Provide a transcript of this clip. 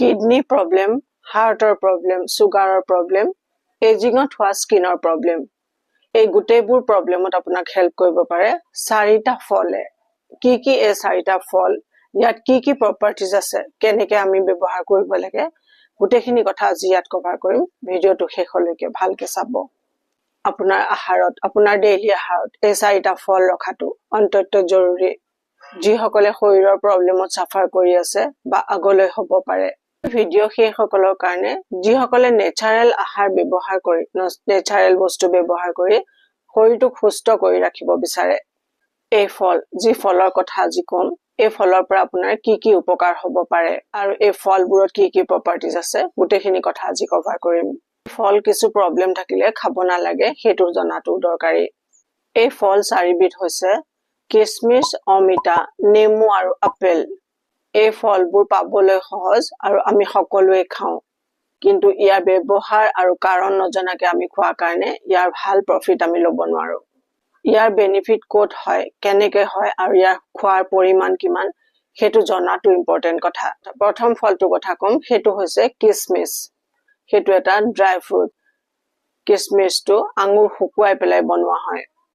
Kidney problem হাৰ্টৰ problem চুগাৰৰ problem এজিঙত হোৱা স্কিনৰ প্ৰব্লেম এই গোটেইবোৰ প্ৰব্লেমত আপোনাক হেল্প কৰিব পাৰে। চাৰিটা ফলে। কি কি এই চাৰিটা ফল? ইয়াত কি কি প্ৰপাৰ্টিজ আছে? কেনেকে আমি ব্যৱহাৰ কৰিব লাগে? গোটেইখিনি কথা আজি ইয়াত কভাৰ কৰিম। ভিডিঅ'টো শেষলৈকে ভালকে চাব। আপোনাৰ আহাৰত আপোনাৰ ডেইলি আহাৰত এই চাৰিটা ফল ৰখাটো অত্যন্ত জৰুৰী। যিসকলে শৰীৰৰ প্ৰব্লেমত চাফাৰ কৰি আছে বা আগলৈ হ'ব পাৰে ভিডিঅ' সেইসকলৰ কাৰণে যিসকলে নেচাৰেল আহাৰ ব্যৱহাৰ কৰি নেচাৰেল বস্তু ব্যৱহাৰ কৰি শৰীৰটোক সুস্থ কৰি ৰাখিব বিচাৰে এই ফল যি ফলৰ কথা আজি ক'ম এই ফলৰ পৰা আপোনাৰ কি কি উপকাৰ হ'ব পাৰে আৰু এই ফলবোৰত কি কি প্ৰপাৰ্টিজ আছে গোটেইখিনি কথা আজি কভাৰ কৰিম। ফল কিছু প্ৰব্লেম থাকিলে খাব নালাগে সেইটো জনাটো দৰকাৰী। এই ফল চাৰিবিধ হৈছে কিচমিচ অমিতা নেমু আৰু আপেল। এই ফলবোৰ পাবলৈ সহজ আৰু আমি সকলোৱে খাওঁ। কিন্তু ইয়াৰ ব্যৱহাৰ আৰু কাৰণ নজনাকে আমি খোৱাৰ কাৰণে ইয়াৰ ভাল প্ৰফিট আমি ল'ব নোৱাৰো। ইয়াৰ বেনিফিট ক'ত হয় কেনেকে হয় আৰু ইয়াৰ খোৱাৰ পৰিমাণ কিমান সেইটো জনাটো ইম্পৰ্টেণ্ট কথা। প্ৰথম ফলটোৰ কথা ক'ম সেইটো হৈছে কিচমিচ। সেইটো এটা ড্ৰাই ফ্ৰুট কিচমিচটো আঙুৰ শুকুৱাই পেলাই বনোৱা হয়।